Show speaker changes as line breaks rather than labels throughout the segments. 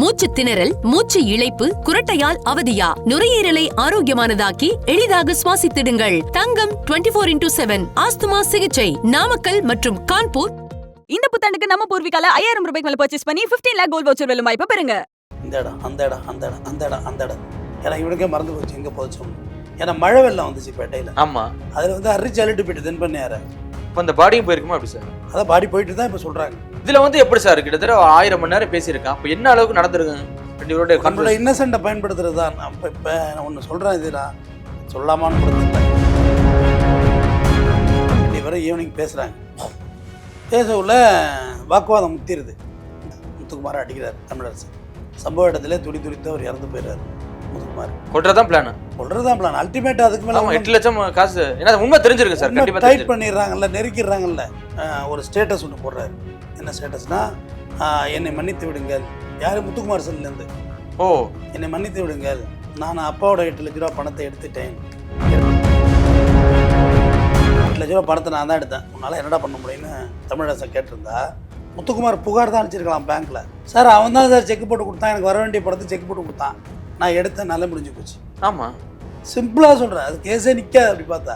மூச்சு திணறல் மூச்சு இழைப்பு குரட்டையால் அவதியா? நுரையீரலை ஆரோக்கியமானதாக்கி எளிதாக சுவாசித்திடுங்கள். தங்கம் 24 ஃபோர் இன்டூ செவன் ஆஸ்துமா சிகிச்சை. நாமக்கல் மற்றும் கான்பூர்.
இந்த புத்தாண்டுக்கு நம்ம பூர்விகால ஐயாயிரம் ரூபாய்க்கு மேல பர்ச்சேஸ் பண்ணி 15 லேக் கோல்ட் வவுச்சர் வெல்லும் வாய்ப்பு பெறுங்க.
இந்த இடம் அந்த இடம் அந்த இடம் அந்த இடம் அந்த இடம். ஏன்னா இவனுக்கே மறந்து போச்சு. எங்கே போச்சோம் ஏன்னா மழை வெள்ளம் வந்துச்சு பேட்டையில்
ஆமா.
அதில் வந்து அரிச்சு அள்ளிட்டு போயிட்டு தென் பண்ணியார
இப்போ அந்த பாடியும் போயிருக்குமா அப்படி சார்?
அதான் பாடி போயிட்டு தான் இப்போ சொல்கிறாங்க
இதுல வந்து எப்படி சார் கிட்டத்தட்ட ஆயிரம் மணி நேரம் பேசியிருக்கான் அப்போ என்ன அளவுக்கு நடந்திருக்கு? ரெண்டு பேருடைய
நம்மளோட. இன்னசென்ட்டை பயன்படுத்துறது தான் அப்போ இப்போ நான் ஒன்று சொல்கிறேன் இது நான் சொல்லாமான்னு கொடுத்துருந்தேன் இன்னி வரை ஈவினிங் பேசுகிறாங்க பேச உள்ள வாக்குவாதம் முத்திருது. முத்துக்குமார் அடிக்கிறார் தமிழரசு சம்பவ இடத்துல துடி துடித்து அவர் இறந்து போயிடுறாரு. முத்துக்குமார்
கொல்றதுதான் பிளான்
சொல்கிறது தான் பிளான் அல்டிமேட் அதுக்கு மேலே
எட்டு லட்சம் காசு. ஏன்னா உண்மை தெரிஞ்சிருக்கு சார் கண்டிப்பா
டைட். பண்ணிடுறாங்கல்ல நெருக்கிடுறாங்கல்ல. ஒரு ஸ்டேட்டஸ் ஒன்று போடுறாரு. என்ன ஸ்டேட்டஸ்னா என்னை மன்னித்து விடுங்கள். யார்? முத்துக்குமார் செல்லேருந்து
ஓ.
என்னை மன்னித்து விடுங்கள். நான் அப்பாவோட எட்டு லட்ச ரூபா பணத்தை எடுத்துட்டேன். எட்டு லட்ச ரூபா பணத்தை நான் தான் எடுத்தேன். உன்னால் என்னடா பண்ண முடியும்னு தமிழரசன் கேட்டிருந்தா முத்துக்குமார் புகார் தான் அனுப்பிச்சிருக்கலாம் பேங்க்கில் சார் அவன் தான் சார் செக் போட்டு கொடுத்தான். எனக்கு வர வேண்டிய பணத்தை செக் போட்டு கொடுத்தான். நான் எடுத்தேன் நல்லா முடிஞ்சு போச்சு.
ஆமா.
சிம்பிளாக சொல்கிறேன் அது கேஸே நிற்காது அப்படி பார்த்தா.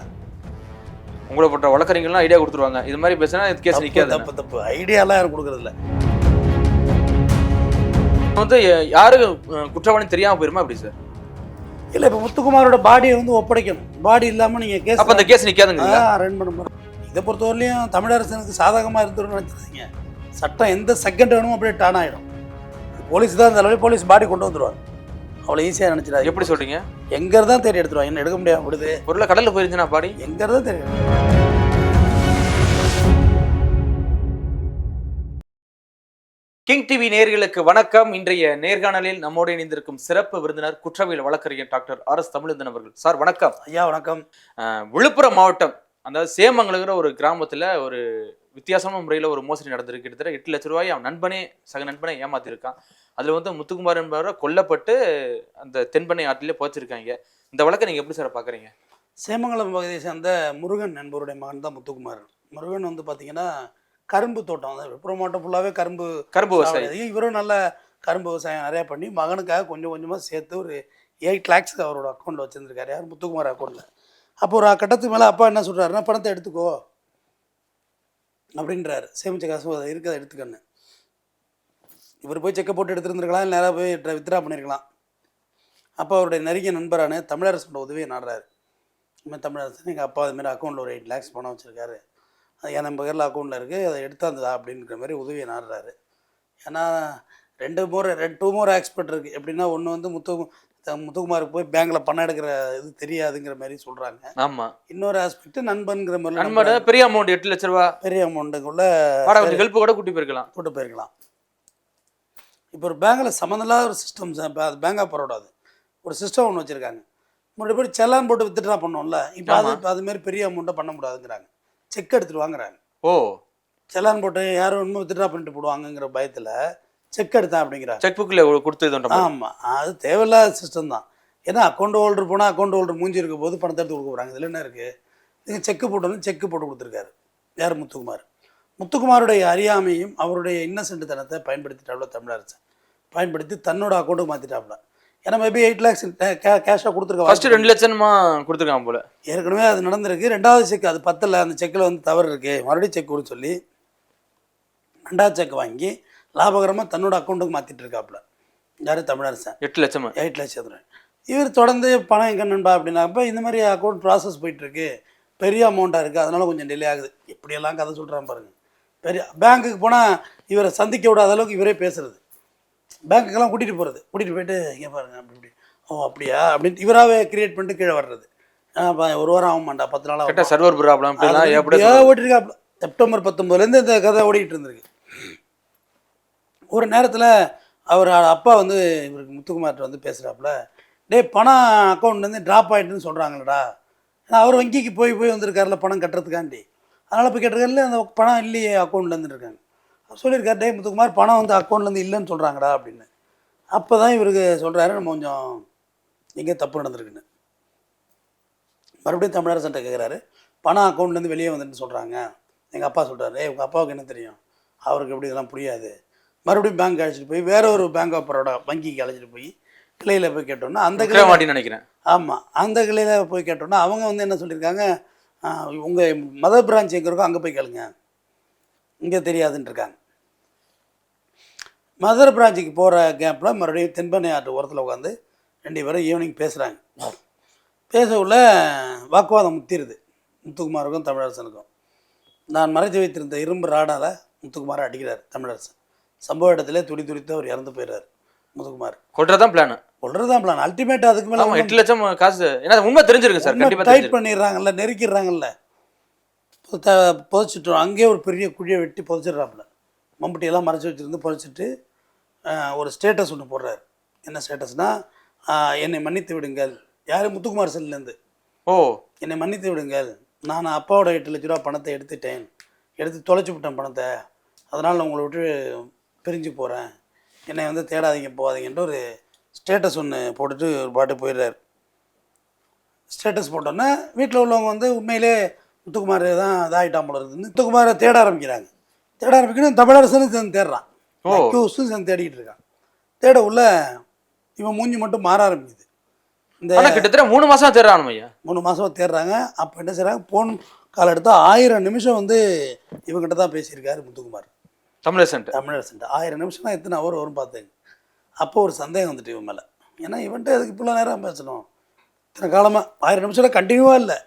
உங்களை போட்ட வழக்கறிஞர்லாம் ஐடியா கொடுத்துருவாங்க. இது மாதிரி பேசினா இது கேஸ் நிக்காது
தப்பு தப்பு. ஐடியாலாம் யாரும் கொடுக்கறதில்ல
வந்து யாரு அஹ், குற்றவாளின்னு தெரியாம போயிருமா அப்படி சார்
இல்லை இப்போ முத்துக்குமாரோட பாடியை வந்து ஒப்படைக்கணும். பாடி இல்லாமல் நீங்கள் கேஸ்
அப்ப அந்த கேஸ் நிக்காதுங்க
ரன் பண்ண முடியும் இதை பொறுத்தவரையிலையும் தமிழரசனுக்கு சாதகமாக இருந்துடும் நினச்சிருந்தீங்க சட்டம் எந்த செகண்ட் வேணுமோ அப்படியே டான் ஆகிடும் போலீஸ் தான் இந்த அளவு போலீஸ் பாடி கொண்டு வந்துடுவாங்க அவ்வளோ ஈஸியாக நினச்சிடாது
எப்படி சொல்றீங்க?
எங்கே தான் தேடி எடுத்துருவாங்க என்ன எடுக்க முடியாம விடுது.
ஒருவேளை கடல்ல போயிருந்துச்சுன்னா பாடி
எங்கே தான் தெரியும்
கிங் டிவி நேயர்களுக்கு வணக்கம். இன்றைய நேர்காணலில் நம்மோடு இணைந்திருக்கும் சிறப்பு விருந்தினர் குற்றவியல் வழக்கறிஞர் டாக்டர் ஆர் எஸ் தமிழந்தன் அவர்கள். சார் வணக்கம்.
ஐயா வணக்கம்.
விழுப்புரம் மாவட்டம் அதாவது சேமங்கலங்கிற ஒரு கிராமத்துல ஒரு வித்தியாசமான முறையில் ஒரு மோசடி நடந்திருக்கு. கிட்டத்தட்ட எட்டு லட்ச ரூபாய் அவன் நண்பனே சக நண்பனே ஏமாத்திருக்கான். அதுல வந்து முத்துக்குமார் என்பவரை கொல்லப்பட்டு அந்த தென்பண்ணை ஆற்றிலே போச்சிருக்காங்க இந்த வழக்கை நீங்க எப்படி சார் பாக்குறீங்க?
சேமங்கலம் பகுதியை சேர்ந்த முருகன் என்பவருடைய மகன் தான் முத்துக்குமார். முருகன் வந்து பார்த்தீங்கன்னா கரும்பு தோட்டம். வந்து விழுப்புரம் மாவட்டம் ஃபுல்லாகவே கரும்பு
கரும்பு விவசாயி.
சாகுபடி. இவரும் நல்ல கரும்பு விவசாயம் நிறையா பண்ணி மகனுக்காக கொஞ்சம் கொஞ்சமாக சேர்த்து ஒரு எயிட் லேக்ஸ் அவரோட அக்கௌண்ட்டில் வச்சுருந்துருக்காரு. யார் முத்துக்குமார் அக்கௌண்ட்டில் அப்போ ஒரு கட்டத்துக்கு மேலே அப்பா என்ன சொல்கிறாருன்னா பணத்தை எடுத்துக்கோ அப்படின்றாரு. சேமிச்ச காசு இருக்கிறத எடுத்துக்கன்னு. இவர் போய் செக்கை போட்டு எடுத்துருந்துருக்கலாம் நேராக போய் வித்ரா பண்ணியிருக்கலாம் அப்போ அவருடைய நெருங்கிய நண்பரான தமிழரசோட உதவியை நாடுறாரு. இனிமேல் தமிழரசன் எங்கள் அப்பா அதுமாரி அக்கௌண்ட்டில் ஒரு எயிட் லேக்ஸ் பணம் வச்சுருக்காரு. அது என் பேரில் அக்கௌண்ட்டில் இருக்குது அதை எடுத்தாந்ததா அப்படின்ற மாதிரி உதவியை நாடுறாரு. ஏன்னா ரெண்டு முறை ரெண்டு டூ மோர் எக்ஸ்பர்ட் இருக்குது எப்படின்னா ஒன்று வந்து முத்து முத்துக்குமாருக்கு போய் பேங்க்கில் பணம் எடுக்கிற இது தெரியாதுங்கிற மாதிரி சொல்கிறாங்க
ஆமா.
இன்னொரு ஆஸ்பெக்ட் நண்பன்கிற மாதிரி
நண்பன்
நம்ம
பெரிய அமௌண்ட் எட்டு லட்ச ரூபா
பெரிய அமௌண்ட்டுக்குள்ள
ஹெல்ப் கூட கூட்டி போயிருக்கலாம்.
கூட்டு போயிருக்கலாம். இப்போ ஒரு பேங்கில் சம்மந்தமில்லாத ஒரு சிஸ்டம் இப்போ அது பேங்க் ஆஃப் பரோடா அது ஒரு சிஸ்டம் ஒன்று வச்சுருக்காங்க. முன்னாடி போய் செல்லான் போட்டு வித்துட்ரா பண்ணோம்ல இப்போ அது இப்போ அதுமாரி பெரிய அமௌண்ட்டை பண்ண முடியாதுங்கிறாங்க. செக் எடுத்துகிட்டு வாங்குறாங்க.
ஓ.
செல்லான் போட்டு யாரும் ஒன்றும் வித்ட்ரா பண்ணிட்டு போடுவாங்கங்கிற பயத்தில் செக் எடுத்தேன் அப்படிங்கிறாங்க.
செக் புக்ல கொடுத்து.
ஆமாம் அது தேவையில்லாத சிஸ்டம் தான். ஏன்னா அக்கௌண்ட் ஹோல்டர் போனால் அக்கௌண்ட் ஹோல்டர் மூஞ்சி இருக்க போது பணத்தை எடுத்து கொடுக்க போகிறாங்க இதில் என்ன இருக்குது நீங்கள் செக்கு போட்டோன்னு செக்கு போட்டு கொடுத்துருக்காரு. யார்? முத்துக்குமார். முத்துக்குமாருடைய அறியாமையும் அவருடைய இன்னசென்ட் தனத்தை பயன்படுத்திட்டாப்ல தமிழரசு பயன்படுத்தி தன்னோட அக்கௌண்ட்டுக்கு மாற்றிட்டாப்ல ஏன்னா மேபி எயிட் லேக்ஸ் கேஷாக கொடுத்துருக்க
ஃபர்ஸ்ட்
வாய்ப்பு
ரெண்டு லட்சமா கொடுத்துருக்கான் போல.
ஏற்கனவே அது நடந்திருக்கு. ரெண்டாவது செக் அது பத்தல. அந்த செக்கில் வந்து தவறு இருக்கு. மறுபடியும் செக் கொடுன்னு சொல்லி ரெண்டாவது செக் வாங்கி லாபகரமாக தன்னோட அக்கௌண்ட்டுக்கு மாற்றிட்டு இருக்காப்புல யார்? தமிழரசன்.
எட்டு லட்சமா?
எயிட் லட்சம் இவர் தொடர்ந்து பணம் எங்கே நண்பா அப்படின்னாப்ப இந்த மாதிரி அக்கௌண்ட் ப்ராசஸ் போயிட்டுருக்கு பெரிய அமௌண்ட்டாக இருக்குது அதனால கொஞ்சம் டிலே ஆகுது. எப்படியெல்லாம் கதை சொல்கிறான் பாருங்க. பெரிய பேங்க்குக்கு போனால் இவரை சந்திக்க விடாத அளவுக்கு இவரே பேசுறது. பேங்க்குக்கெல்லாம் கூட்டிகிட்டு போகிறது கூட்டிகிட்டு போயிட்டு இங்கே பாருங்க அப்படி இப்படி. ஓ அப்படியா? அப்படின்னு இவராகவே கிரியேட் பண்ணிட்டு கீழே வர்றது. ஒரு வாரம் ஆக மாட்டா பத்து நாள் ஆகும்?
சர்வர் ப்ராப்ளம்
ஓட்டிருக்காப்புல செப்டம்பர் பத்தொம்போதுலேருந்து இந்த கதை ஓடிட்டு இருந்திருக்கு. ஒரு நேரத்தில் அவர் அப்பா வந்து இவருக்கு முத்துக்குமார்ட்ட வந்து பேசுகிறாப்புல டேய் பணம் அக்கௌண்ட்லேருந்து ட்ராப் ஆகிட்டுன்னு சொல்கிறாங்களடா ஏன்னா அவர் வங்கிக்கு போய் போய் வந்திருக்காருல பணம் கட்டுறதுக்காண்டி. அதனால் போய் கேட்டிருக்காருல அந்த பணம் இல்லையே அக்கௌண்ட்லேருந்து இருக்காங்க. அவர் சொல்லியிருக்காரு டேய் முத்துக்குமார் பணம் வந்து அக்கௌண்ட்லேருந்து இல்லைன்னு சொல்கிறாங்கடா அப்படின்னு. அப்போ தான் இவருக்கு சொல்கிறாரு நம்ம கொஞ்சம் எங்கே தப்பு நடந்திருக்குன்னு. மறுபடியும் தமிழரசன்ட்ட கேட்குறாரு பணம் அக்கௌண்ட்லேருந்து வெளியே வந்துட்டு சொல்கிறாங்க எங்கள் அப்பா சொல்கிறாரு ஏய் உங்கள் அப்பாவுக்கு என்ன தெரியும்? அவருக்கு எப்படி இதெல்லாம் புரியாது. மறுபடியும் பேங்க் அழைச்சிட்டு போய் வேற ஒரு பேங்க் ஆஃப் பரோடா வங்கிக்கு அழைச்சிட்டு போய் கிளையில் போய் கேட்டோன்னா அந்த
மாட்டேன்னு நினைக்கிறேன்.
ஆமாம் அந்த கிளையில் போய் கேட்டோன்னா அவங்க வந்து என்ன சொல்லியிருக்காங்க உங்கள் மதர் பிரான்ச் எங்கே இருக்கோ அங்கே போய் கேளுங்க. இங்கே தெரியாதுன்ட்ருக்காங்க. மதர் பிரான்ச்சுக்கு போகிற கேப்பில் மறுபடியும் தென்பண்ணை ஆற்று ஓரத்தில் உட்காந்து ரெண்டு பேரும் ஈவினிங் பேசுகிறாங்க பேச உள்ள வாக்குவாதம் முத்திருது. முத்துக்குமாருக்கும் தமிழரசனுக்கும். நான் மறைத்து வைத்திருந்த இரும்பு ராடால் முத்துக்குமாரை அடிக்கிறார் தமிழரசன். சம்பவ இடத்துல துடி துடித்து அவர் இறந்து போயிடுறார் முத்துக்குமார்
கொட்டுறதான் பிளான்
சொல்கிறதான் பிளான் அல்டிமேட் அதுக்கு மேலே
எட்டு லட்சம் காசு. ஏன்னா உண்மை தெரிஞ்சிருக்கு சார். கண்டிப்பா
டைட் பண்ணிடுறாங்கல்ல நெருக்கிடுறாங்கல்ல. புதைச்சிட்டோம். அங்கேயே ஒரு பெரிய குழியை வெட்டி புதைச்சிடுறாப்புல. மம்பட்டியெல்லாம் மறைச்சி வச்சுருந்து புதைச்சிட்டு ஒரு ஸ்டேட்டஸ் ஒன்று போடுறாரு. என்ன ஸ்டேட்டஸ்னால் என்னை மன்னித்து விடுங்கள். யார்? முத்துக்குமார் செல்லேருந்து
ஓ.
என்னை மன்னித்து விடுங்கள். நான் அப்பாவோட எட்டு லட்ச ரூபா பணத்தை எடுத்துட்டேன். எடுத்து தொலைச்சி விட்டேன் பணத்தை. அதனால் நான் உங்களை விட்டு பிரிஞ்சு போகிறேன் என்னை வந்து தேடாதீங்க போகாதீங்கன்ட்டு ஒரு ஸ்டேட்டஸ் ஒன்று போட்டுட்டு ஒரு பாட்டு போயிடுறாரு. ஸ்டேட்டஸ் போட்டோன்னே வீட்டில் உள்ளவங்க வந்து உண்மையிலே முத்துக்குமார் தான் இதாகிட்டான் போல இருக்குதுன்னு முத்துக்குமாரை தேட ஆரம்பிக்கிறாங்க. தேட ஆரம்பிக்கணும் தமிழரசனும் சேர்ந்து தேடுறான். அக்யூஸும் சேர்ந்து தேடிக்கிட்டு இருக்கான். தேட உள்ள இவன் மூஞ்சி மட்டும் மாற ஆரம்பிக்குது. இந்த
கிட்டத்தட்ட மூணு மாசம் தேடுறான் ஐயா.
மூணு மாதம் தேடுறாங்க. அப்போ என்ன செய்கிறாங்க ஃபோன் கால் எடுத்தா ஆயிரம் நிமிஷம் வந்து இவங்ககிட்ட தான் பேசியிருக்காரு முத்துக்குமார்.
தமிழரசன்
தமிழரசன் ஆயிரம் நிமிஷம்னா எத்தனை அவர் வரும் பார்த்தேங்க அப்போ ஒரு சந்தேகம் வந்துட்டு இவன் மேலே. ஏன்னா இவன்ட்டு அதுக்கு இவ்வளோ நேரம் பேசணும். இத்தனை காலமாக ஆயிரம் நிமிஷம் கண்டினியூவாக இல்லை.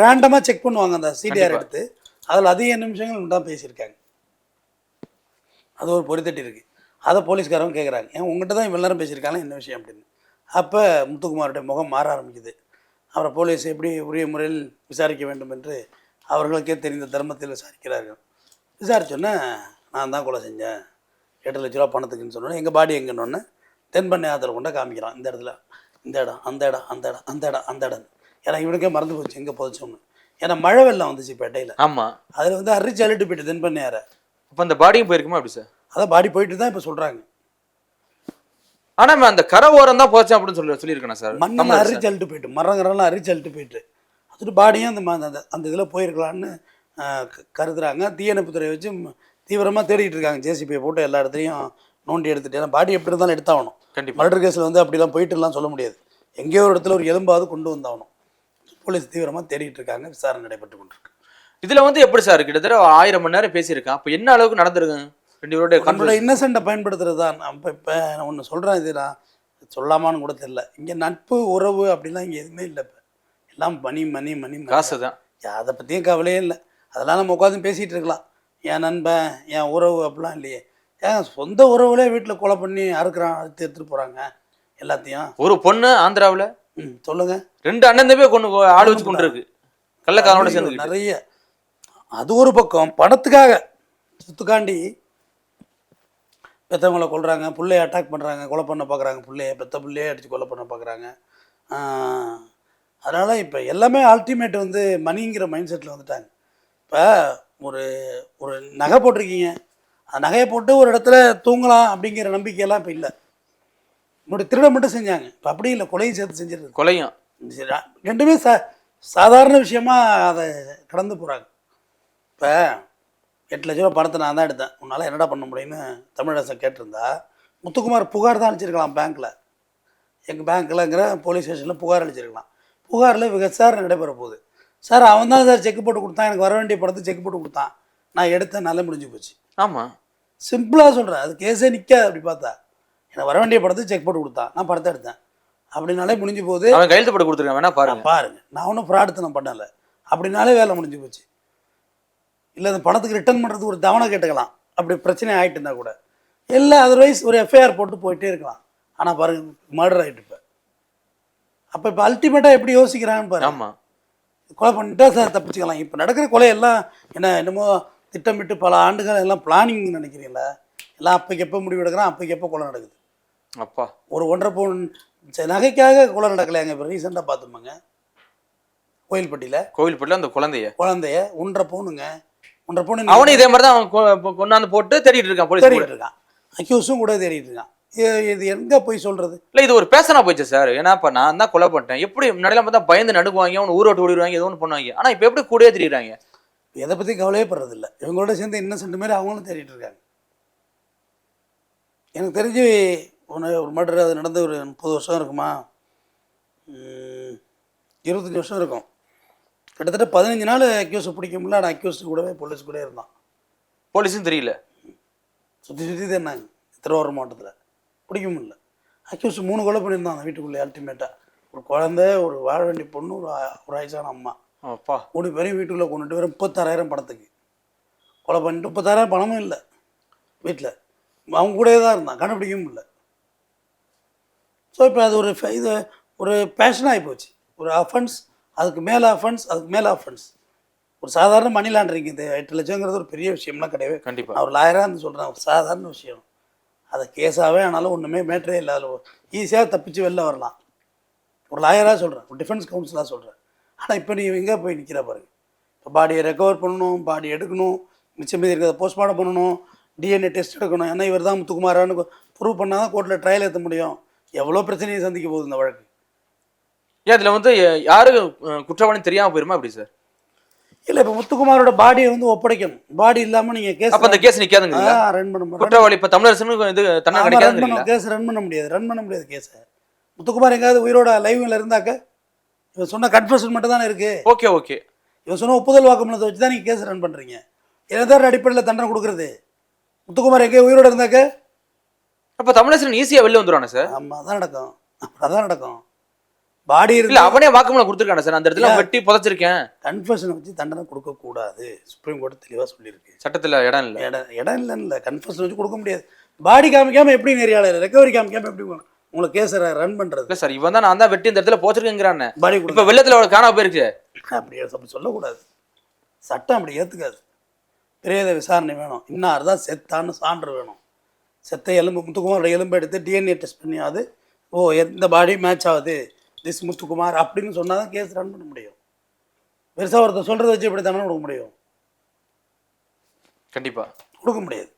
ரேண்டமாக செக் பண்ணுவாங்க அந்த சிடிஆர். எடுத்து. அதில் அதிக நிமிஷங்கள் தான் பேசியிருக்காங்க. அது ஒரு பொறித்தட்டி இருக்குது அதை போலீஸ்காரங்க கேட்குறாங்க ஏன் உங்கள்கிட்ட தான் இவ்வளோ நேரம் பேசியிருக்காங்க? என்ன விஷயம் அப்படின்னு. அப்போ முத்துக்குமாருடைய முகம் மாற ஆரம்பிக்குது. அவரை போலீஸ் எப்படி உரிய முறையில் விசாரிக்க வேண்டும் என்று அவர்களுக்கே தெரிந்த தர்மத்தில் விசாரிக்கிறார்கள். விசாரிச்சோன்னே நான் தான் கொலை செஞ்சேன். எட்டு லட்ச ரூபா பணத்துக்குன்னு சொன்னோன்னே எங்கள் பாடி எங்கன்னொன்னே தென்பண்ணை ஆத்திர கொண்ட காமிக்கிறான். இந்த இடத்துல இந்த இடம் அந்த இடம் அந்த இடம் அந்த இடம் அந்த இடம். ஏன்னா இவனுக்கே மறந்து போச்சு எங்கே புதைச்சோம்னு ஏன்னா மழை வெள்ளம் வந்துச்சு பேட்டையில்.
ஆமா.
அதில் வந்து அரிச்சு அள்ளிட்டு போயிட்டு தென்பண்ணையாரை
அப்ப அந்த பாடியும் போயிருக்குமா அப்படி சார்?
அதான் பாடி போயிட்டு தான் இப்போ சொல்கிறாங்க
ஆனா அவன் அந்த கரை ஓரம் தான் போச்சேன் அப்படின்னு சொல்லி சொல்லியிருக்கேன் சார்.
மண்ணெல்லாம். அரிச்சு அள்ளிட்டு போயிட்டு மரங்கரெல்லாம் அரிச்சு அள்ளிட்டு போயிட்டு. அதுட்டு பாடியும் அந்த அந்த அந்த இதில் போயிருக்கலான்னு கருதுறாங்க. தீயணைப்புத்துறை வச்சு தீவிரமாக தேடிட்டு இருக்காங்க. ஜேசிபியை போட்டு எல்லா இடத்துலையும் நோண்டி எடுத்துட்டு ஏன்னா பாடி எப்படி இருந்தாலும் எடுத்தாகணும்.
கண்டிப்பா.
மர்டர் கேஸில் வந்து அப்படிலாம் போயிட்டுலாம் சொல்ல முடியாது. எங்கேயோ ஒரு இடத்துல ஒரு எலும்பாவது கொண்டு வந்தாகணும். போலீஸ் தீவிரமாக தேடிட்டு இருக்காங்க. விசாரணை நடைபெற்று கொண்டிருக்கு.
இதுல வந்து எப்படி சார் கிட்டத்தட்ட ஆயிரம் மணி நேரம் பேசியிருக்கான் அப்ப என்ன அளவுக்கு நடந்திருக்கு? ரெண்டு பேருடைய
நம்மளோட. இன்னசென்ட்டை பயன்படுத்துறது தான். இப்போ இப்போ நான் ஒன்று சொல்கிறேன் இது நான் சொல்லாமான்னு கூட தெரியல. இங்கே நட்பு உறவு அப்படிலாம் இங்கே எதுவுமே இல்லை இப்போ. எல்லாம் மணி மணி மணி.
காசு தான்
அதை பற்றியும் கவலையே இல்லை. அதெல்லாம் நம்ம உட்காந்து பேசிகிட்டு இருக்கலாம். என் நண்பன் என் உறவு அப்படிலாம் இல்லையே. ஏன் சொந்த உறவுலே வீட்டில் கொலை பண்ணி அறுக்குறான் அறுத்து எடுத்துகிட்டு போகிறாங்க எல்லாத்தையும்?
ஒரு பொண்ணு ஆந்திராவுல?
ம் சொல்லுங்கள்
ரெண்டு அண்ணன் தம்பி கொண்டு ஆள் வச்சு கொண்டு இருக்கு. கள்ளக்காரனோட சேர்ந்துக்கிட்டு
நிறைய. அது ஒரு பக்கம். பணத்துக்காக சுத்துக்காண்டி பெற்றவங்கள கொல்றாங்க. பிள்ளைய அட்டாக் பண்ணுறாங்க கொலை பண்ண பார்க்குறாங்க பிள்ளைய. பெத்த பிள்ளையே அடித்து கொலை பண்ண பார்க்குறாங்க அதனால் இப்போ எல்லாமே அல்டிமேட் வந்து மணிங்கிற மைண்ட் செட்டில் வந்துட்டாங்க. இப்போ ஒரு ஒரு நகை போட்டிருக்கீங்க. அந்த நகையை போட்டு ஒரு இடத்துல தூங்கலாம் அப்படிங்கிற நம்பிக்கையெல்லாம் இப்போ இல்லை. முன்னாடி திருட மட்டும் செஞ்சாங்க. இப்போ அப்படி இல்லை. கொலையும் சேர்த்து செஞ்சிருக்கு
கொலையும்.
ரெண்டுமே சா சாதாரண விஷயமா அதை கடந்து போகிறாங்க இப்போ எட்டு லட்ச ரூபா பணத்தை நான் தான் எடுத்தேன். உன்னால் என்னடா பண்ண முடியும்னு தமிழரசன் கேட்டிருந்தா முத்துக்குமார் புகார் தான் அளிச்சிருக்கலாம் பேங்க்கில் எங்கள் பேங்க்கில்ங்கிற போலீஸ் ஸ்டேஷனில் புகார் அளிச்சிருக்கலாம். புகாரில் விசாரணை நடைபெற போகுது சார் அவன் தான் சார் செக் போட்டு கொடுத்தான். எனக்கு வர வேண்டிய பணத்தை செக் போட்டு கொடுத்தான். நான் எடுத்தேன் நல்லா முடிஞ்சு போச்சு.
ஆமா.
சிம்பிளாக சொல்கிறேன் அது கேஸே நிற்காது அப்படி பார்த்தா. எனக்கு வர வேண்டிய பணத்தை செக் போட்டு கொடுத்தான். நான் பணத்தை எடுத்தேன். அப்படின்னாலே முடிஞ்சு போகுது.
அவன் கையெழுத்து போட்டு கொடுத்துருக்கான் வேணா பாருங்க.
பாருங்க. நான் ஒன்றும் ஃப்ராடுத்தனம் பண்ணலை. அப்படின்னாலே வேலை முடிஞ்சு போச்சு. இல்லை அந்த பணத்துக்கு ரிட்டர்ன் பண்ணுறதுக்கு ஒரு தவணை கேட்டுக்கலாம். அப்படி பிரச்சனை ஆகிட்டு இருந்தா கூட. இல்லை அதர்வைஸ் ஒரு எஃப்ஐஆர் போட்டு போயிட்டே இருக்கலாம். ஆனால் பாருங்க மர்டர் ஆகிட்டு இப்போ. அப்போ இப்போ அல்டிமேட்டாக எப்படி யோசிக்கிறான்னு பாருங்க.
ஆமா.
கொலை பண்ணிட்டா சார் தப்பிச்சுக்கலாம். இப்போ நடக்கிற கொலையெல்லாம் என்ன என்னமோ திட்டமிட்டு பல ஆண்டுகள் எல்லாம் பிளானிங் நினைக்கிறீங்களா? எல்லாம் அப்போக்கு எப்போ முடிவு எடுக்கிறான்? அப்போக்கு எப்போ கொலை நடக்குது?
அப்பா.
ஒரு ஒன்றரை பவுன் நகைக்காக கொலை நடக்கலையாங்க இப்போ ரீசெண்டாக பார்த்துமாங்க கோயில்பட்டியில்.
கோவில்பட்டில அந்த குழந்தைய?
குழந்தைய ஒன்றரை பவுனுங்க. ஒன்றரை பவுன்
அவனும் இதே மாதிரி தான் கொண்டாந்து போட்டு தேடிட்டு இருக்கான் போலீஸ்
இருக்கான். அக்யூஸும் கூட தேடிட்டு இருக்கான். இது- இது எங்கே போய் சொல்கிறது
இல்ல இது ஒரு பேசனா போச்சு சார் ஏன்னா இப்ப நான் தான் கொலை பண்ணிட்டேன். எப்படி முன்னாடிலாம் பார்த்தா பயந்து நடுக்குவாங்க அவன் ஊரோட்டு ஓடிடுவாங்க ஏதோ ஒன்று பண்ணுவாங்க. ஆனா இப்ப எப்படி கூடயே தெரியுறாங்க?
எதை பற்றி கவலையே படுறதில்ல இவங்களோட சேர்ந்து இன்னசென்ட் மாதிரி அவங்களும் தேடிட்டு இருக்காங்க. எனக்கு தெரிஞ்சு ஒன்று ஒரு மர்டர் அது நடந்து ஒரு முப்பது வருஷம் இருக்குமா? இருபத்தஞ்சி வருஷம் இருக்கும். கிட்டத்தட்ட பதினஞ்சு நாள் அக்யூஸ் பிடிக்க முடியல. ஆனால் அக்யூஸ் கூடவே போலீஸ் கூட இருந்தான்.
போலீஸும் தெரியல.
சுற்றி சுற்றி தேடினாங்க. திருவாரூர் மாவட்டத்தில். பிடிக்க முடியல அக்யூஸ் மூணு கொலை பண்ணியிருந்தான் அந்த வீட்டுக்குள்ளே அல்டிமேட்டாக ஒரு குழந்தை ஒரு வாழ வேண்டிய பொண்ணு ஒரு ஒரு வயசான அம்மா.
அப்பா.
மூணு பேரையும் வீட்டுக்குள்ளே கொண்டுட்டு வர முப்பத்தாறாயிரம் பணத்துக்கு. கொலை பண்ணிட்டு முப்பத்தாறாயிரம் பணமும் இல்லை வீட்டில். அவங்க கூடயே தான் இருந்தான் கண்டுபிடிக்கவும் இல்லை. ஸோ இப்போ அது ஒரு இது ஒரு பேஷனாகி போச்சு. ஒரு அஃபென்ஸ் அதுக்கு மேலே அஃபென்ஸ் அதுக்கு மேலே அஃபென்ஸ் ஒரு சாதாரண மணி லாண்டரிங் இது எட்டு லட்சங்கிறது ஒரு பெரிய விஷயம்லாம் கிடையவே.
கண்டிப்பா.
நான் ஒரு லாயராக இருந்து சொல்கிறேன் ஒரு சாதாரண விஷயம். அதை கேஸாகவே ஆனாலும் ஒன்றுமே மேட்ரே இல்லை. அதில் ஈஸியாக தப்பிச்சு வெளில வரலாம். ஒரு லாயராக சொல்கிறேன் ஒரு டிஃபென்ஸ் கவுன்சிலாக சொல்கிறேன் ஆனால் இப்போ நீ எங்கே போய் நிற்கிற பாருங்க. இப்போ பாடியை ரெக்கவர் பண்ணணும் பாடி எடுக்கணும் மிச்சம் மீதி இருக்கிறத போஸ்ட்மார்ட்டம் பண்ணணும் டிஎன்ஏ டெஸ்ட் எடுக்கணும். ஏன்னா இவர் தான் முத்துக்குமாரான்னு ப்ரூவ் பண்ணால் தான் கோர்ட்டில் ட்ரையல் ஏற்ற முடியும். எவ்வளோ பிரச்சனையை சந்திக்க போகுது இந்த வழக்கு?
ஏன் இதுல வந்து யாரு அஹ், குற்றவாளின்னு போயிருமா அப்படி சார்
இல்லை இப்போ முத்துக்குமாரோட பாடியை வந்து ஒப்படைக்கணும். பாடி இல்லாமல் நீங்கள் கேஸ்
அப்ப அந்த கேஸ் நிக்காதுங்களா
ரன் பண்ண
குற்றவாளி இப்ப தமிழரசனுக்கு இது தண்டனை
பண்ண கேஸ் ரன் பண்ண முடியாது. ரன் பண்ண முடியாது கேஸை முத்துக்குமார் எங்கேயாவது உயிரோட லைவ்ல இருந்தாக்க இவன் சொன்ன கன்ஃபர்ஷன் மட்டும் தானே இருக்கு.
Okay okay.
இவன் சொன்ன ஒப்புதல் வாக்குமூலத்தை வச்சு தான் நீங்கள் கேஸ் ரன் பண்ணுறீங்க இனதார அடிப்படையில் தண்டனை கொடுக்குறது? முத்துக்குமார் எங்கேயோ உயிரோட இருந்தாக்க?
அப்ப தமிழரசன் ஈஸியா வெளில வந்துருவானே சார்
ஆமாம் அதான் நடக்கும். அதான் நடக்கும். பாடி
இல்ல அவனே வாக்குமூலம் கொடுத்துருக்கானே சார். அந்த இடத்துல. வெட்டி புதைச்சிருக்கேன்.
கன்ஃபர்ஷனை வச்சு தண்டனை கொடுக்கக்கூடாது சுப்ரீம் கோர்ட் தெளிவாக சொல்லியிருக்கு.
சட்டத்துல இடம் இல்ல.
இடம் இடம் இல்லைன்னு இல்லை கன்ஃபர்ஷன் வச்சு கொடுக்க முடியாது. பாடி காமிக்காம எப்படி நெறியாளர் ரெக்கவரி காமிக்காம எப்படி உங்களை கேஸை ரன் பண்ணுறது
இல்ல சார் இவன் தான் நான் தான் வெட்டி இந்த இடத்துல போச்சிருக்கேங்கிறானே.
பாடி
இப்ப
கொடுக்க
வெள்ளத்துல அவளுக்கு காணாம போயிருச்சு.
அப்படி அப்படி சொல்லக்கூடாது. சட்டம் அப்படி ஏற்றுக்காது பிரேத விசாரணை வேணும். இன்னார் தான் செத்தான்னு சான்று வேணும். செத்த எலும்பு முத்துக்குமாரோட எலும்பு எடுத்து டிஎன்ஏ டெஸ்ட் பண்ணியாவது ஓ எந்த பாடி மேட்ச் ஆகுது? திஸ் முத்துக்குமார் அப்படின்னு சொன்னால் தான் கேஸ் ரன் பண்ண முடியும். பெருசாக ஒருத்தர் சொல்கிறத வச்சு எப்படி தானே கொடுக்க முடியும்.
கண்டிப்பா.
கொடுக்க முடியாது.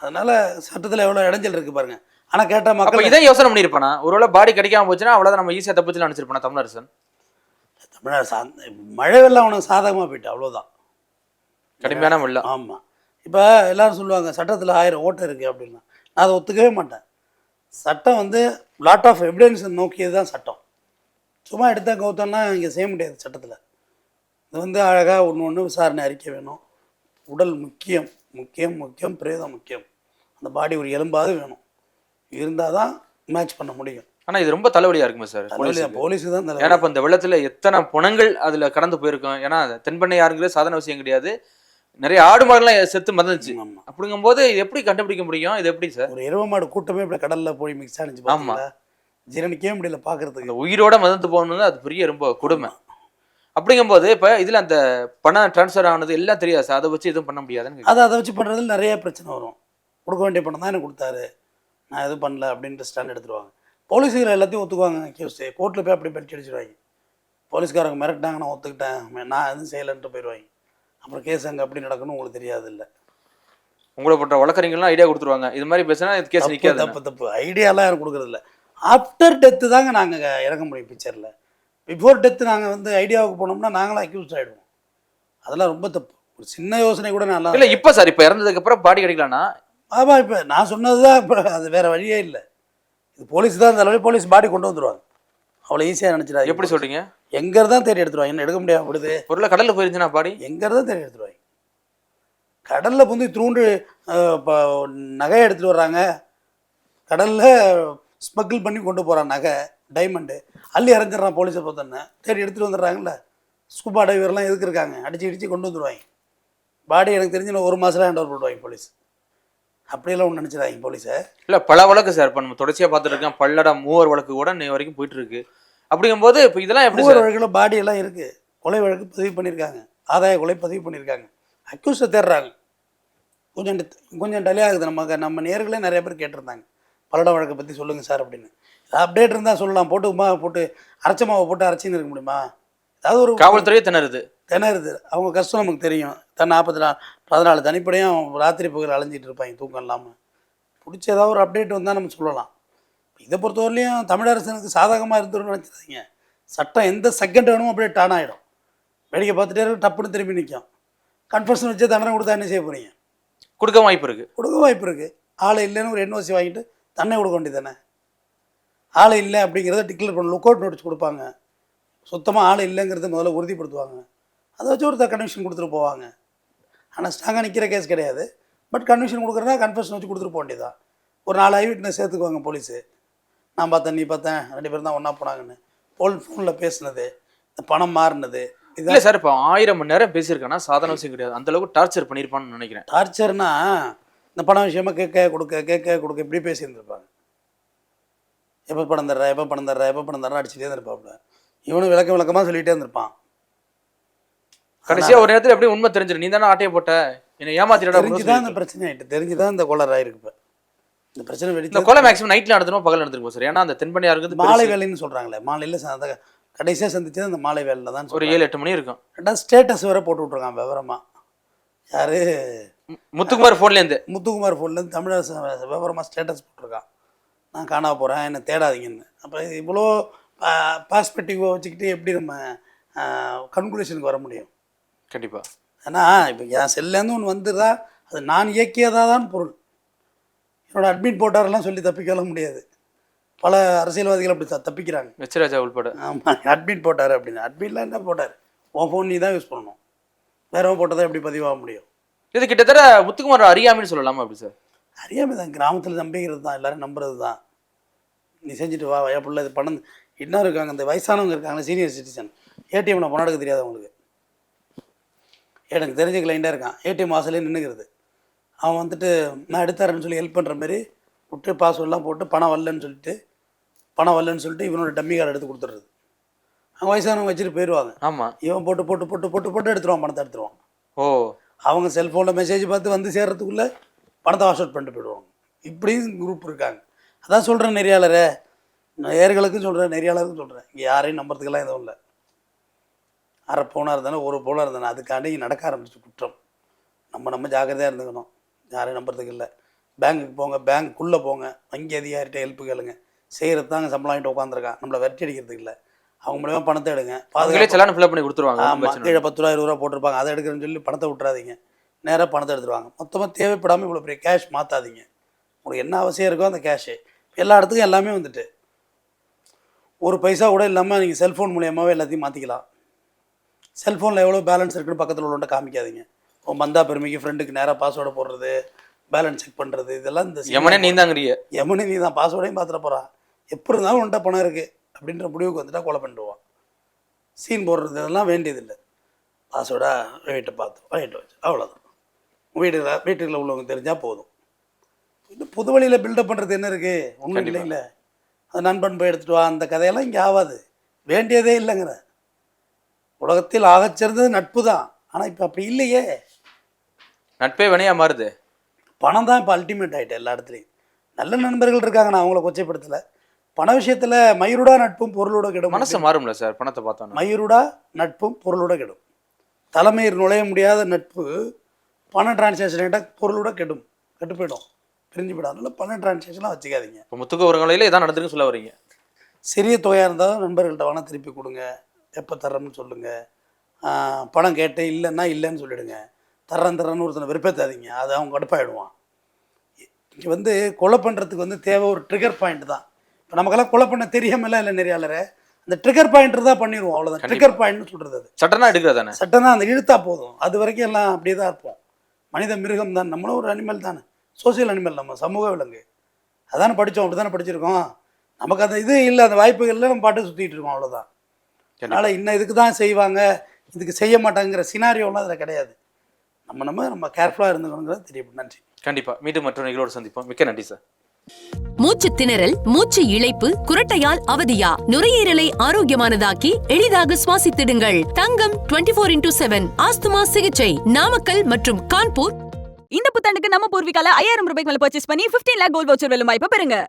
அதனால சட்டத்தில் எவ்வளோ இடைஞ்சல் இருக்குது பாருங்க. ஆனால் கேட்டால் மக்கள்
இதை யோசனை பண்ணிருப்பானா ஒருவேளை பாடி கிடைக்காம போச்சுன்னா அவ்வளவுதான் நம்ம ஈஸியா தப்பிச்சு நினைச்சிருப்பானா தமிழரசன்?
தமிழ்நாடு சா மழை வெள்ளம் அவனுக்கு சாதகமாக போயிட்டு அவ்வளோதான்
கடுமையான வெள்ளம்.
ஆமாம் இப்போ எல்லாரும் சொல்லுவாங்க சட்டத்தில் ஆயிரம் ஓட்டு இருக்குது அப்படின்னா. நான் அதை ஒத்துக்கவே மாட்டேன். சட்டம் வந்து லாட் ஆஃப் எவிடன்ஸ் நோக்கியது தான் சட்டம். சும்மா எடுத்தா கௌத்தம்னா இங்கே செய்ய முடியாது சட்டத்தில். இது வந்து அழகாக ஒன்று ஒன்று விசாரணை அறிக்கை வேணும். உடல் முக்கியம் முக்கியம் முக்கியம் பிரேதம் முக்கியம். அந்த பாடி ஒரு எலும்பாவது வேணும். இருந்தால் தான் மேட்ச் பண்ண முடியும்.
ஆனா இது ரொம்ப தலைவலியா இருக்குமா சார்? போலீஸுக்கு.
தான்
ஏன்னா. இப்ப இந்த வெள்ளத்துல எத்தனை புணங்கள் அதுல கடந்து போயிருக்கும். ஏன்னா தென்பண்ணை யாருங்கிறது சாதாரண விஷயம் கிடையாது. நிறைய ஆடு மாடுலாம் செத்து மறந்துச்சு. அப்படிங்கும்போது எப்படி கண்டுபிடிக்க முடியும்? இது எப்படி சார்?
ஒரு இரவு மாடு கூட்டமே இப்படி கடலில் போய் மிக்ஸ் ஆனிச்சு பார்த்தீங்களா ஜீரணிக்கவே முடியல பார்க்கறதுக்கு
உயிரோட மதந்து போகணும்னு அது பெரிய ரொம்ப கொடுமை. அப்படிங்கும்போது இப்ப இதுல அந்த பணம் ட்ரான்ஸ்ஃபர் ஆனது எல்லாம் தெரியாது சார். அதை வச்சு எதுவும் பண்ண முடியாதுன்னு.
அதை அதை வச்சு பண்ணுறதுல நிறைய பிரச்சனை வரும். கொடுக்க வேண்டிய பணம் தான் எனக்கு கொடுத்தாரு. நான் எதுவும் பண்ணல அப்படின்ட்டு ஸ்டாண்ட் எடுத்துருவாங்க. போலீஸுகள் எல்லாத்தையும் ஒத்துக்குவாங்க. கேஸ் கோர்ட்டில் போய் அப்படி பறிச்சு அடிச்சிடுவாங்க போலீஸ்காரங்க மிரட்டினாங்க நான் ஒத்துக்கிட்டேன். நான் எதுவும் செய்யலைன்ட்டு போயிடுவாங்க அப்புறம் கேஸ் அங்கே அப்படி நடக்கணும் உங்களுக்கு தெரியாது இல்லை.
உங்களை போட்ட வழக்கறிஞர்லாம் ஐடியா கொடுத்துருவாங்க. இது மாதிரி பேசினா இது கேஸ் நிக்காது
தப்பு தப்பு. ஐடியாலாம் யாரும் கொடுக்குறது இல்லை ஆஃப்டர் டெத்து தாங்க நாங்கள் இறங்க முடியும் பிக்சரில் பிஃபோர் டெத்து நாங்கள் வந்து ஐடியாவுக்கு போனோம்னா நாங்களும் அக்யூஸ்ட் ஆகிடுவோம் அதெல்லாம் ரொம்ப தப்பு. ஒரு சின்ன யோசனை கூட நல்லா
இல்ல இப்ப சார் இப்ப இறந்ததுக்கு அப்புறம் பாடி கிடைக்கலன்னா?
ஆமாம் இப்போ நான் சொன்னது தான் இப்போ அது வேறு வழியே இல்லை. இது போலீஸ் தான் இந்த அளவு போலீஸ் பாடி கொண்டு வந்துருவாங்க. அவ்வளோ ஈஸியாக நினச்சிடாங்க
எப்படி சொல்றீங்க?
எங்கே தான் தேடி எடுத்துருவாங்க. என்ன எடுக்க முடியாது அப்படிது
பொருளை கடல்ல போயிருந்துச்சுன்னா பாடி
எங்கே தான் தேடி எடுத்துருவாங்க. கடலில் புந்தி தூண்டு இப்போ நகையை எடுத்துகிட்டு வர்றாங்க. கடலில் ஸ்மக்கிள் பண்ணி கொண்டு போகிறான் நகை டைமண்டு அள்ளி இறஞ்சிடறான் போலீஸை பார்த்தோன்னே தேடி எடுத்துகிட்டு வந்துடுறாங்கல்ல. ஸ்கூபா டைவர்லாம் எதுக்கு இருக்காங்க? அடித்து இடித்து கொண்டு வந்துடுவாங்க. பாடி எனக்கு தெரிஞ்சு ஒரு மாதம் ஹேண்ட் ஓவர் போடுவாங்க போலீஸ் அப்படியெல்லாம் ஒன்று நினச்சிடாங்க போலீஸை
இல்ல பல வழக்கு சார் இப்ப நம்ம தொடர்ச்சியா பார்த்துட்டு இருக்கேன் பல்லடா மூவர் வழக்கு கூட இன்னை வரைக்கும் போயிட்டு இருக்கு. அப்படிங்கும்போது இப்ப இதெல்லாம் எப்படி
மூவர் வழக்கில் பாடி எல்லாம் இருக்குது கொலை வழக்கு பதிவு பண்ணியிருக்காங்க. ஆதாய கொலை பதிவு பண்ணியிருக்காங்க. அக்யூஸை தேடுறாங்க. கொஞ்சம் கொஞ்சம் டிலே ஆகுது. நம்ம நம்ம நேர்களே நிறைய பேர் கேட்டிருந்தாங்க. பல்லட வழக்கை பற்றி சொல்லுங்கள் சார் அப்படின்னு. அப்டேட் இருந்தால் சொல்லலாம். போட்டு உமா போட்டு அரைச்ச மாவை போட்டு அரைச்சின்னு இருக்க முடியுமா? ஏதாவது ஒரு
காவல்துறையே திணறுது.
திணறுது. அவங்க கஷ்டம் நமக்கு தெரியும். தன் நாற்பத்தி நாலு பதினாலு தனிப்படையும் ராத்திரி பகல் அலைஞ்சிட்டு இருப்பாங்க. தூக்கம் இல்லாமல் பிடிச்ச ஏதாவது ஒரு அப்டேட் வந்தால் நம்ம சொல்லலாம். இதை பொறுத்தவரையிலையும் தமிழரசனுக்கு சாதகமாக இருந்துருன்னு நினச்சிடாதீங்க. சட்டம் எந்த செகண்ட் வேணுமோ அப்படியே டான் ஆகிடும் வேடிக்கை பார்த்துட்டே இருக்கும் டப்புன்னு திரும்பி நிற்கும் கன்ஃபர்ஷன் வச்சு தண்டனை கொடுத்தா என்ன செய்ய போகிறீங்க
கொடுக்க வாய்ப்பு இருக்கு.
கொடுக்க வாய்ப்பு இருக்குது ஆள் இல்லைன்னு ஒரு என்ஓசி வாங்கிட்டு தன்னை கொடுக்க வேண்டியதானே ஆள் இல்லை அப்படிங்கிறத டிக்ளேர் பண்ண லுக் அவுட் நோட்டீஸ் கொடுப்பாங்க. சுத்தமாக ஆள் இல்லைங்கிறத முதல்ல உறுதிப்படுத்துவாங்க. அதை வச்சு ஒருத்தர் கன்விஷன் கொடுத்துட்டு போவாங்க. ஆனால் ஸ்ட்ராங்காக நிற்கிற கேஸ் கிடையாது. பட் கன்விஷன் கொடுக்குறதா கன்ஃபெஷன் வச்சு கொடுத்துட்டு போக வேண்டியதான் ஒரு நாலு ஐ விட்னஸ் சேர்த்துக்குவாங்க போலீஸு நான் பார்த்தேன் நீ பார்த்தேன் ரெண்டு பேரும் தான் ஒன்றா போனாங்கன்னு. போல் ஃபோனில் பேசுனது இந்த பணம் மாறினது.
இல்ல சார் இப்போ ஆயிரம் மணி நேரம் பேசியிருக்கானா? சாதாரண விஷயம் கிடையாது. அந்த அளவுக்கு டார்ச்சர் பண்ணியிருப்பான்னு நினைக்கிறேன்.
டார்ச்சர்னா இந்த பணம் விஷயமா கேட்க கொடுக்க கேட்க கொடுக்க இப்படி பேசியிருந்துருப்பாங்க. எப்போ பணம் தர்ற எப்போ பணம் தர்ற எப்போ பணம் தர்ற அடிச்சுட்டே இருந்திருப்பாப்புல. இவனும் விளக்க விளக்கமாக சொல்லிகிட்டே இருந்திருப்பான்.
கடைசியா ஒரு நேரத்துல எப்படி உண்மை தெரிஞ்சிடும் நீ தானே ஆட்டையை போட்ட? என்னை ஏமாத்திடா
தெரிஞ்சு தான் இந்த பிரச்சனை ஆகிட்டு தெரிஞ்சு தான் இந்த கொலர் ஆயிருக்கு இப்போ. இந்த பிரச்சனை
இந்த
வெடிச்சு
கொலை மேக்ஸிமம் நைட்ல நடத்தணும் பகல் நடந்திருக்கும் சார் ஏன்னா அந்த தென்பண்ணியாருக்கு
மாலை வேலைன்னு சொல்கிறாங்களே மாலையில் அந்த கடைசியாக சந்திச்சது அந்த மாலை வேலையில் தான்
ஒரு. ஏழு எட்டு மணி இருக்கும்.
ரெண்டாவது ஸ்டேட்டஸ் வேற போட்டு விட்ருக்கான் விவரமாக யார்?
முத்துக்குமார் போன்ல இருந்து
முத்துக்குமார் ஃபோன்லேருந்து தமிழரசு விவரமாக ஸ்டேட்டஸ் போட்டிருக்கான். நான் காணா போகிறேன் என்னை தேடாதீங்கன்னு. அப்போ இவ்வளோ பாஸ்பெக்டிவை வச்சுக்கிட்டு எப்படி நம்ம கன்க்ளூஷனுக்கு வர முடியும்?
கண்டிப்பா.
ஏன்னா இப்போ என் செல்லேருந்து ஒன்று வந்துதா அது நான் இயக்கியதாக தான் பொருள். என்னோட அட்மிட் போட்டாரெல்லாம் சொல்லி தப்பிக்கலாம் முடியாது. பல அரசியல்வாதிகள் அப்படி த- தப்பிக்கிறாங்க.
வெச்சராஜா உள்பட.
ஆமாம் அட்மிட் போட்டார் அப்படின்னு. அட்மிட்லாம் என்ன போட்டார்? உன் ஃபோன் நீ தான் யூஸ் பண்ணணும் வேறவன் போட்டதை எப்படி பதிவாக முடியும்?
இது கிட்டத்தட்ட முத்துக்குமார் அறியாமைன்னு சொல்லலாமா அப்படி சார்?
அறியாமல் தான். கிராமத்தில் நம்பிக்கிறது தான். எல்லாரும் நம்புறது தான். நீ செஞ்சுட்டு வா என் பிள்ளை இது பணம் இன்னும் இருக்காங்க. இந்த வயசானவங்க இருக்காங்களே சீனியர் சிட்டிசன் ஏடிஎம்ல பணம் எடுக்க தெரியாது அவங்களுக்கு. எனக்கு தெரிஞ்ச கிளைண்டாக இருக்கான். ஏடிஎம் வாசலே நின்றுக்கிறது அவன் வந்துட்டு நான் எடுத்தாரேன்னு சொல்லி ஹெல்ப் பண்ணுற மாதிரி விட்டு பாஸ்வேர்ட்லாம் போட்டு பணம் வரலன்னு சொல்லிட்டு பணம் வரலன்னு சொல்லிட்டு இவனோட டம்மி கார்டு எடுத்து கொடுத்துட்றது. அவங்க வயசானவங்க வச்சுட்டு போயிடுவாங்க
ஆமா.
இவன் போட்டு போட்டு போட்டு போட்டு போட்டு எடுத்துருவான். பணத்தை எடுத்துருவான்.
ஓ.
அவங்க செல்ஃபோனில் மெசேஜ் பார்த்து வந்து சேர்கிறதுக்குள்ளே பணத்தை வாஷ் அவுட் பண்ணிட்டு போயிடுவாங்க. இப்படியும் குரூப் இருக்காங்க. அதான் சொல்கிறேன் நெறியாளரே. நேர்களுக்கும் சொல்கிறேன் நெறியாளருக்கும் சொல்கிறேன் இங்கே யாரையும் நம்புறதுக்கெல்லாம் எதுவும் இல்லை. அரை பவுனாக இருந்தாலும் ஒரு பவுனாக இருந்தாலும் அதுக்காண்டி நடக்க ஆரம்பிச்சு குற்றம். நம்ம நம்ம ஜாக்கிரதையாக இருந்துக்கணும். யாரையும் நம்புறதுக்கு இல்லை. பேங்க்குக்கு போங்க பேங்க்குள்ளே போங்க. வங்கி அதிகாரிகிட்ட ஹெல்ப் கேளுங்க. செய்கிறது தாங்க சம்பளம் வாங்கிட்டு உட்காந்துருக்கான் நம்மளை வெட்டி அடிக்கிறதுக்கு இல்லை. அவங்க மூலியமா பணத்தை எடுங்க. பாதுகாப்பு
செலான் ஃபில் பண்ணி கொடுத்துருவாங்க
கீழே. பத்து ரூபா இருபது ரூபா போட்டிருப்பாங்க. அதை எடுக்கிறேன்னு சொல்லி பணத்தை விட்றாதீங்க நேராக பணத்தை எடுத்துருவாங்க. மொத்தமாக தேவைப்படாமல் இவ்வளோ பெரிய கேஷ் மாற்றாதீங்க உங்களுக்கு என்ன அவசியம் இருக்கோ அந்த கேஷு எல்லா இடத்துக்கும் எல்லாமே வந்துட்டு. ஒரு பைசா கூட இல்லாமல் நீங்கள் செல்ஃபோன் மூலியமாகவே எல்லாத்தையும் மாற்றிக்கலாம் செல்ஃபோனில் எவ்வளோ பேலன்ஸ் இருக்குன்னு பக்கத்தில் உள்ளவன்ட்ட காமிக்காதீங்க. உன் பந்தா பெருமைக்கு ஃப்ரெண்டுக்கு நேராக பாஸ்வேர்டை போடுறது பேலன்ஸ் செக் பண்ணுறது இதெல்லாம் இந்த
எமனே நீ தாங்கறிய
எமனி நீ தான் பாஸ்வேர்டையும் பார்த்துட போகிறான் எப்படி இருந்தாலும் உன்ட்ட பணம் இருக்குது அப்படின்ற முடிவுக்கு வந்துட்டா கொலை பண்ணிடுவான் சீன் போடுறது இதெல்லாம் வேண்டியதில்லை. பாஸ்வேர்டாக வீட்டை பார்த்தோம் ரைட்டு வச்சு அவ்வளோதான் வீட்டுல வீட்டுக்குள்ள உள்ளவங்க தெரிஞ்சால் போதும். இந்த புது வழியில் பில்டப் பண்ணுறது என்ன இருக்குது ஒன்றும். இல்லைல்ல அது நண்பன் போய் எடுத்துட்டு வா அந்த கதையெல்லாம் இங்கே ஆகாது வேண்டியதே இல்லைங்கிற. உலகத்தில் ஆகச்சிறந்தது நட்பு தான். ஆனால் இப்போ அப்படி இல்லையே.
நட்பே வினையா மாறுது.
பணம் தான் இப்போ அல்டிமேட் ஆகிட்டு எல்லா இடத்துலையும். நல்ல நண்பர்கள் இருக்காங்க நான் அவங்கள கொச்சைப்படுத்தலை. பண விஷயத்தில் மயிருடா நட்பும் பொருளோட கெடும்
மனசு மாறும்ல சார் பணத்தை பார்த்தோன்னா
மயிருடா நட்பும் பொருளோட கெடும். தலைமையில் நுழைய முடியாத நட்பு பண டிரான்சாக்ஷன் பொருளோட கெடும். கெட்டு போயிடும். பிரிஞ்சு போயிடும். அதனால பண டிரான்சாக்ஷன்லாம் வச்சுக்காதீங்க.
இப்போ முத்துக்கு ஒரு கலையில இதான் நடந்திருக்குன்னு சொல்ல வரீங்க.
சிறிய தொகையாக இருந்தாலும் நண்பர்கள்ட்ட வேணால் திருப்பி கொடுங்க. எப்போ தர்றோம்னு சொல்லுங்கள் பணம் கேட்டு இல்லைன்னா இல்லைன்னு சொல்லிடுங்க. தர்றேன் தர்றேன்னு ஒருத்தனை வெறுப்பேற்றாதீங்க அது அவங்க கடுப்பாயிடுவான். இங்கே வந்து கொலை பண்ணுறதுக்கு வந்து தேவை ஒரு ட்ரிகர் பாயிண்ட் தான். இப்போ நமக்கெல்லாம் கொலை பண்ண தெரியாமலாம் இல்லை நெறியாளரை. அந்த ட்ரிகர் பாயிண்ட் தான் பண்ணிடுவோம் அவ்வளோதான். ட்ரிகர் பாயிண்ட்னு சொல்கிறது அது.
சட்டனா எடுக்கிறது தானே?
சட்டம் தான் அந்த இழுத்தா போதும். அது வரைக்கும் எல்லாம் அப்படியே தான் இருப்போம். மனித மிருகம் தான். நம்மளும் ஒரு அனிமல் தானே. சோசியல் அனிமல் நம்ம சமூக விலங்கு. அதானே படித்தோம் அப்படி தானே படிச்சிருக்கோம். நமக்கு அந்த இது இல்லை அந்த வாய்ப்புகளில் நம்ம பாட்டு சுற்றிட்டு இருக்கோம் அவ்வளோதான் அதனால் இன்னும் இதுக்கு தான் செய்வாங்க. இதுக்கு செய்ய மாட்டாங்கிற சினாரியோலாம் அதில் கிடையாது. நம்ம நம்ம நம்ம கேர்ஃபுல்லாக இருந்துக்கணுங்கிறது தெரியும் நன்றி.
கண்டிப்பா. மீண்டும் மற்றொரு நிகழ்வோடு சந்திப்போம். மிக்க நன்றி சார்
மூச்சு திணறல் மூச்சு இழைப்பு குரட்டையால் அவதியா? நுரையீரலை ஆரோக்கியமானதாக்கி எளிதாக சுவாசித்திடுங்கள். தங்கம் 24 ஃபோர் இன்டூ செவன் ஆஸ்துமா சிகிச்சை. நாமக்கல் மற்றும் கான்பூர்.
இந்த புத்தாண்டுக்கு நம்ம பூர்விகால ஐயாயிரம் ரூபாய்க்கு மேல பர்ச்சேஸ் பண்ணி 15 லேக் கோல்ட் வவுச்சர் வெல்லும் வாய்ப்பு பெறுங்க.